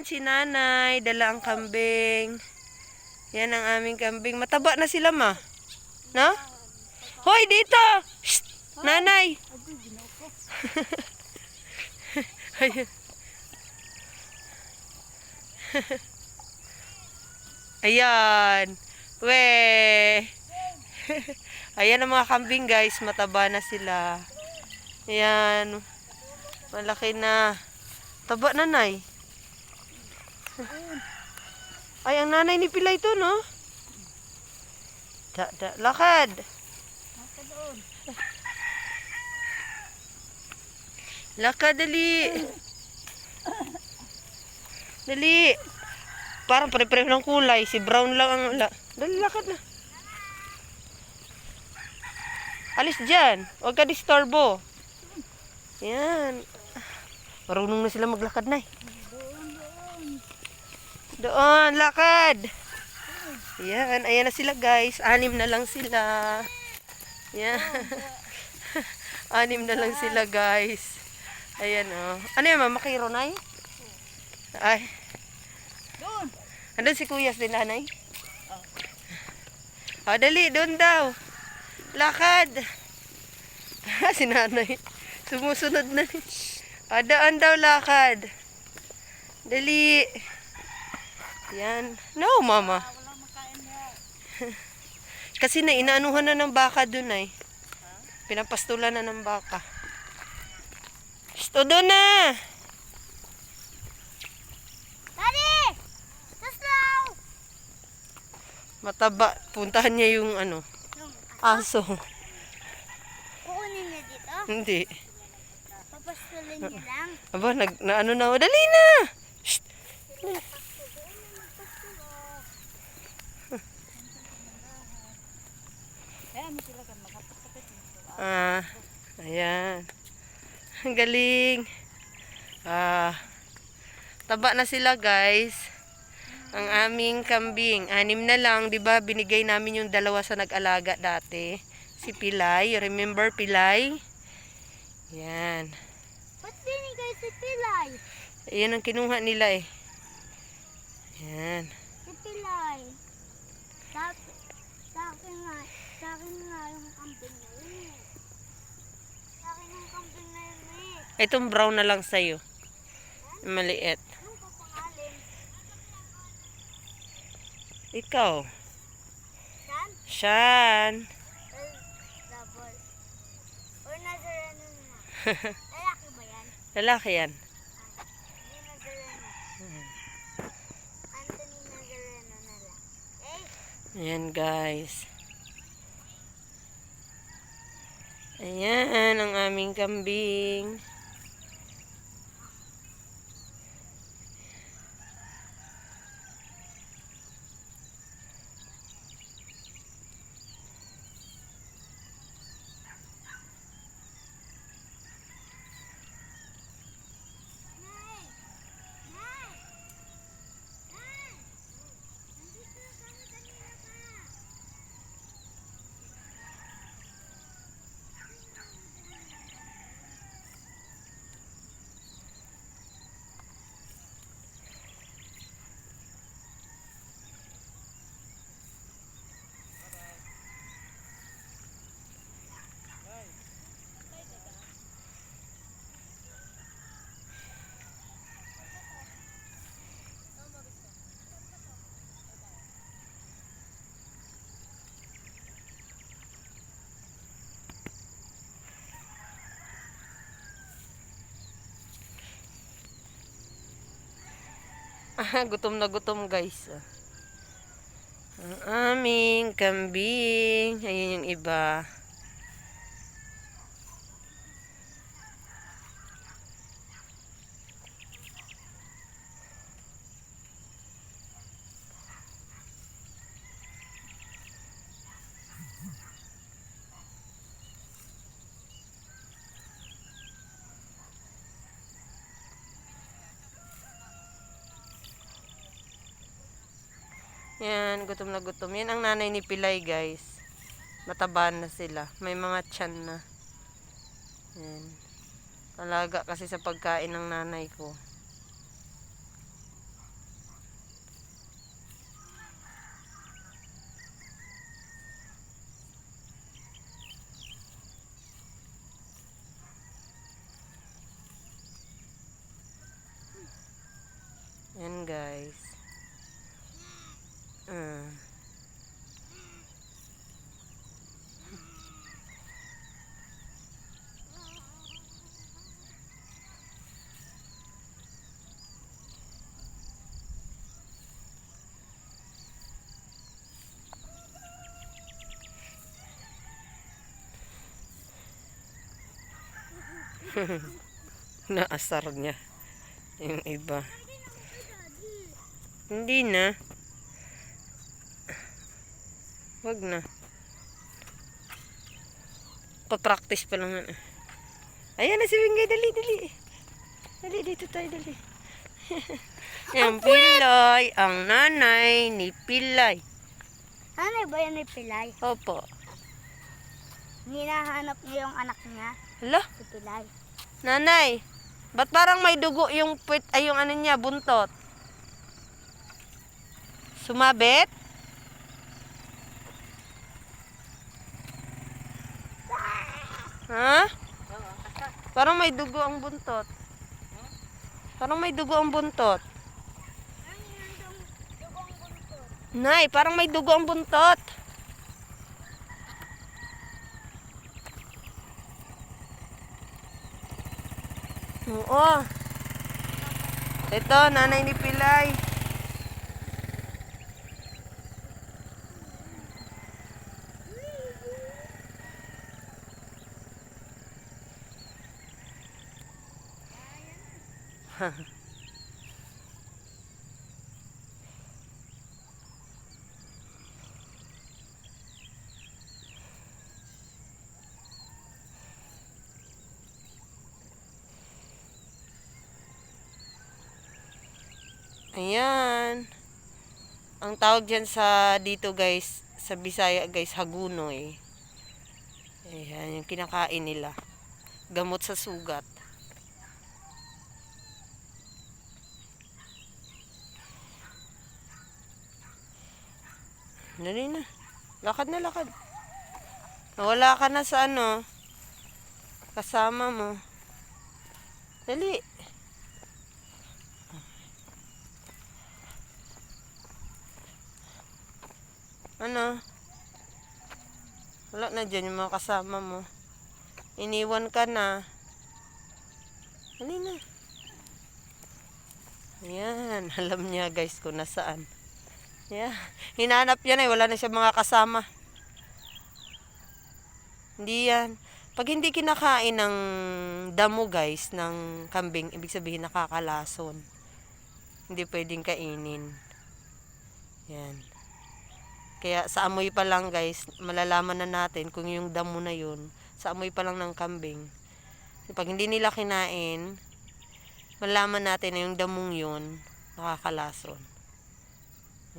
Ayan, si nanay, dala ang kambing. Yan ang aming kambing. Mataba na sila, ma. No? Hoy, dito! Shh! Nanay! Ayan. Ayan. We. Ayan ang mga kambing, guys. Mataba na sila. Ayan. Malaki na. Taba nanay. Ay, ang nanay ni Pilay to, no? Da, da, lakad. Lakad, dali. Dali. Parang pare-pareho ng kulay. Si brown lang ang... La dali, lakad na. Alis dyan. Huwag ka disturbo. Yan. Marunong na sila maglakad na eh. Doon, lakad. Yan, ayan na sila guys. Anim na lang sila. Yan. Anim na lang sila guys. Ayan oh. Ano yan, mama? Kay Ronay? Ay. Doon. Andun si Kuya din, nanay? Oh, dali, doon daw. Lakad. si nanay. Sumusunod na. Ah, daan daw lakad. Dali. Yan. No, mama. Kasi na inaanuhan na ng baka dun ay. Pinapastulan na ng baka. Gusto doon na. Daddy! Taslaw! Mataba. Puntahan niya yung ano, aso. kukunin niya dito. Hindi. Papastulin niya lang. Aba, nag, na ano na. Dali na. Shh. Kaya mo sila kan magkapit-kapit nito. Ah, ayan. Ang galing. Ah, taba na sila guys. Ang aming kambing. Anim na lang, di ba? Binigay namin yung dalawa sa nag-alaga dati. Si Pilay. Remember Pilay? Yan. Ba't binigay si Pilay? Ayan ang kinuha nila eh. Yan. Si Pilay. Sa, sa akin nga, sa akin nga yung kambing na yun eh. Sa akin yung kambing na yun eh. Itong brown na lang sa'yo. Maliit. Ikaw. Shan. Lalaki ba yan? Lalaki yan. Eh, Ayan guys. Ayan ang aming kambing. Nay! Nay! Nay! Nandito kami kanina pa. Ah, gutom na gutom guys. ah. Ang aming kambing. Ayan yung iba. Yan, gutom na gutom. Yan ang nanay ni Pilay, guys. Mataba na sila. May mga tiyan na. Yan. Alaga kasi sa pagkain ng nanay ko. Naasar niya. Yung iba. Hindi na. Wag na. Pa-practice pa lang. Ayan na si Wingay. Dali, dali. Dali, dito tayo, dali. Ang pilay, ang nanay ni Pilay. Ano ba yan ni Pilay? Opo. Hinahanap niya yung anak niya, Hala, si Pilay. Nanay. Ba't parang may dugo yung puwit, ay yung ano niya, buntot? Sumabit? Ha? Parang may dugo ang buntot. Parang may dugo ang buntot. Nay, parang may dugo ang buntot. Oo. Ito, nanay ni Pilay. Ayan. Ang tawag dyan sa dito guys, sa Bisaya guys, hagunoy. Ayan, yung kinakain nila. Gamot sa sugat. Dali na. Lakad na lakad. Nawala ka na sa ano. Kasama mo. Dali. Ano? Wala na dyan yung mga kasama mo. Iniwan ka na. Hali na. Ayan. Alam niya guys kung nasaan. Yeah. Hinanap yan eh. Wala na siya mga kasama. Hindi yan. Pag hindi kinakain ng damo guys, ng kambing, ibig sabihin nakakalason. Hindi pwedeng kainin. Yan. Kaya sa amoy pa lang guys, malalaman na natin kung yung damo na yun, sa amoy pa lang ng kambing. Pag hindi nila kinain, malalaman natin na yung damong yun, nakakalason.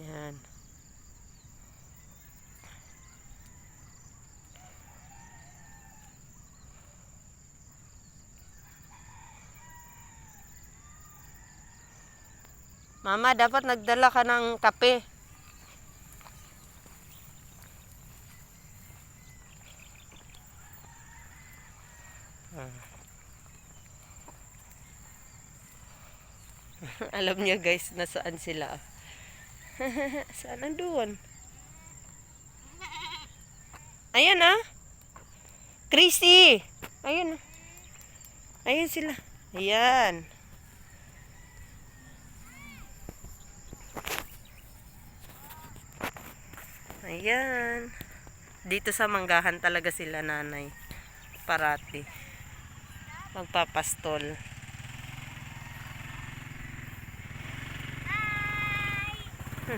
Yan. Mama, dapat nagdala ka ng kape. Alam niya guys, nasaan sila. Saan nandoon? Ayan ah. Chrissy! Ayun. ah. Ayun sila. Ayan. Ayan. Dito sa manggahan talaga sila nanay. Parati. Magpapastol. Ah.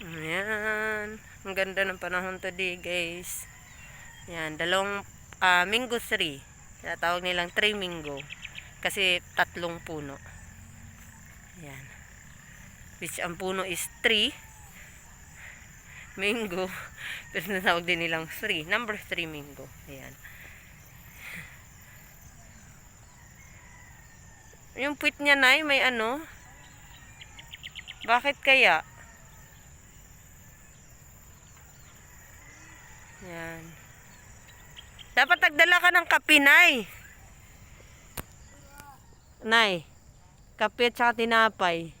Ayan. Ang ganda ng panahon today, guys. Ayan, dalawang ah, Mingo 3. Kaya tawag nilang 3 Mingo. Kasi tatlong puno. Ayan. Which ang puno is 3. Mingo. Pero natawag din nilang 3. Number 3 Mingo. Ayan. Yung puwit niya, Nay, may ano? Bakit kaya? Yan. Dapat nagdala ka ng kape, Nay. Nay, kape at saka tinapay.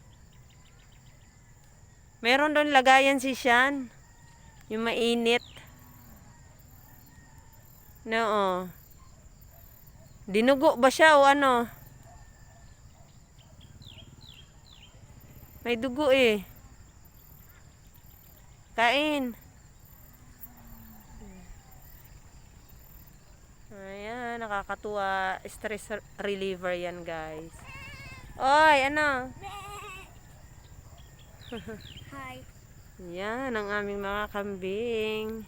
Meron doon lagayan si Shan. Yung mainit. No. Dinugo ba siya o ano? May dugo eh. Kain. Ayan, nakakatuwa. Stress reliever yan, guys. Oy, ano? Hi. Yan, ang aming mga kambing.